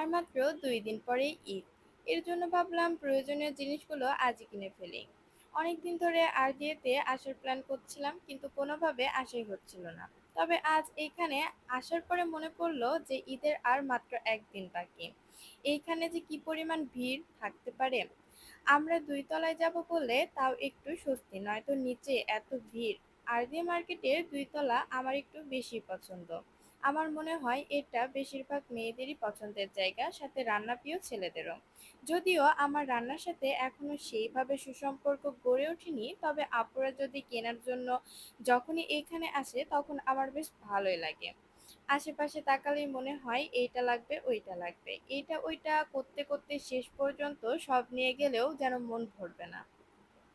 আর মাত্র দুই দিন পরেই ঈদ। এর জন্য ভাবলাম প্রয়োজনীয় জিনিসগুলো আজই কিনে ফেলি। অনেকদিন ধরে আরডিএতে আসার প্ল্যান করছিলাম, কিন্তু কোনোভাবে আসাই হচ্ছিল না। তবে আজ এইখানে আসার পরে মনে পড়ল যে ঈদের আর মাত্র একদিন বাকি। এইখানে যে কি পরিমাণ ভিড় থাকতে পারে? আমরা দুই তলায় যাব বলে তাও একটু স্বস্তি, নয়তো নিচে এত ভিড়। আরডি মার্কেটের দুই তলা আমার একটু বেশি পছন্দ। আমার মনে হয় এটা বেশিরভাগ মেয়েদেরই পছন্দের জায়গা, সাথে রান্না প্রিয় ছেলেদেরও। যদিও আমার রান্নার সাথে এখনও সেইভাবে সুসম্পর্ক গড়ে ওঠেনি, তবে আপুরা যদি কেনার জন্য যখনই এখানে আসে, তখন আমার বেশ ভালোই লাগে। আশেপাশে তাকালেই মনে হয় এইটা লাগবে, ওইটা লাগবে। এইটা ওইটা করতে করতে শেষ পর্যন্ত সব নিয়ে গেলেও যেন মন ভরবে না।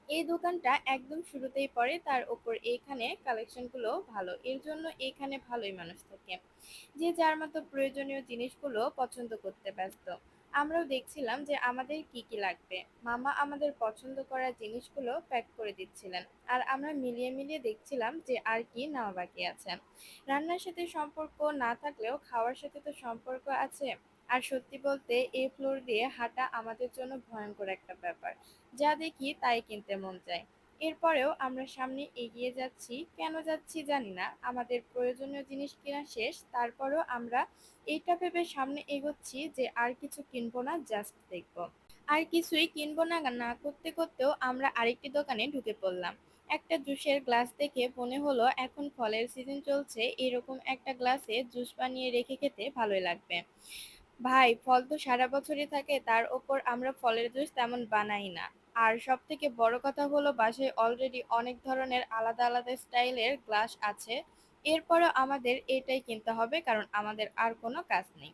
এই দোকানটা একদম শুরুতেই পড়ে তার ওপর এইখানে কালেকশনগুলো ভালো। এর জন্য এইখানে ভালোই মানুষ থাকে। যে যার মতো প্রয়োজনীয় জিনিসগুলো পছন্দ করতে ব্যস্ত। আমরাও দেখছিলাম যে আমাদের কি কি লাগবে। মামা আমাদের পছন্দ করা জিনিসগুলো প্যাক করে দিচ্ছিলেন। আর আমরা মিলিয়ে মিলিয়ে দেখছিলাম যে আর কি নেওয়া বাকি আছে। রান্নার সাথে সম্পর্ক না থাকলেও খাওয়ার সাথে তো সম্পর্ক আছে। আর সত্যি বলতে এই ফ্লোর দিয়ে হাঁটা আমাদের জন্য ভয়ঙ্কর একটা ব্যাপার। যা দেখি তাই কিনতে মন চায় এরপরেও আমরা সামনে এগিয়ে যাচ্ছি। কেন যাচ্ছি জানি না। আমাদের প্রয়োজনীয় জিনিস কেনা শেষ। তারপরেও আমরা এইটা ভেবে সামনে এগোচ্ছি যে আর কিছু কিনবো না জাস্ট দেখব। আর কিছুই কিনবো না না করতে করতেও আমরা আরেকটি দোকানে ঢুকে পড়লাম। একটা জুসের গ্লাস দেখে মনে হলো এখন ফলের সিজন চলছে। এরকম একটা গ্লাসে জুস বানিয়ে রেখে খেতে ভালোই লাগবে। ভাই, ফল তো সারা বছরই থাকে, তার ওপর আমরা ফলের জুস তেমন বানাই না। আর সব থেকে বড় কথা হলো বাসায় অলরেডি অনেক ধরনের আলাদা আলাদা স্টাইলের গ্লাস আছে। এরপরও আমাদের এটাই কিনতে হবে, কারণ আমাদের আর কোনো কাজ নেই।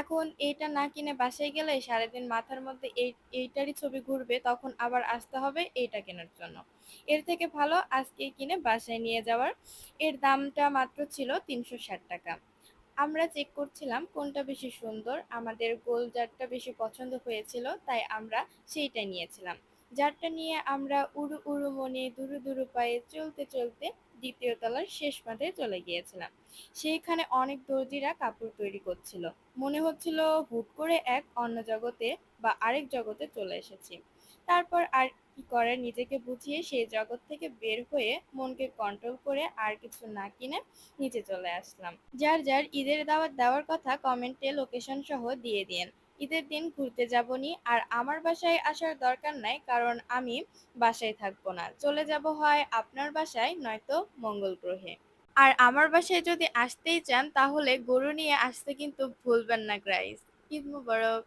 এখন এইটা না কিনে বাসায় গেলে সারাদিন মাথার মধ্যে এই, এইটারই ছবি ঘুরবে, তখন আবার আসতে হবে এইটা কেনার জন্য। এর থেকে ভালো আজকে কিনে বাসায় নিয়ে যাওয়ার। এর দামটা মাত্র ছিল তিনশো ষাট টাকা। আমরা চেক করছিলাম কোনটা বেশি সুন্দর, আমাদের গোল জারটা বেশি পছন্দ হয়েছিল, তাই আমরা সেইটাই নিয়েছিলাম। জারটা নিয়ে আমরা উড়ু উড়ু মনে, দুরু দুরু পায়ে চলতে চলতে দ্বিতীয় তলার শেষ মাথায় চলে গিয়েছিলাম। সেইখানে অনেক দর্জিরা কাপড় তৈরি করছিল। মনে হচ্ছিল হুট করে এক অন্য জগতে বা আরেক জগতে চলে এসেছি। তারপর আর কি করে? নিজেকে বুঝিয়ে সেই জগৎ থেকে বের হয়ে মনকে কন্ট্রোল করে আর কিছু না কিনে নিচে চলে আসলাম। যার যার ঈদের দাওয়াত দেওয়ার কথা কমেন্টে লোকেশন সহ দিয়ে দিন ঈদের দিন ঘুরতে যাবনি আর আমার বাসায় আসার দরকার নাই কারণ আমি বাসায় থাকব না। চলে যাব হয় আপনার বাসায়, নয়তো মঙ্গল গ্রহে। আর আমার বাসায় যদি আসতেই চান তাহলে গরু নিয়ে আসতে কিন্তু ভুলবেন না গ্রাইস ঈদ মুবারক।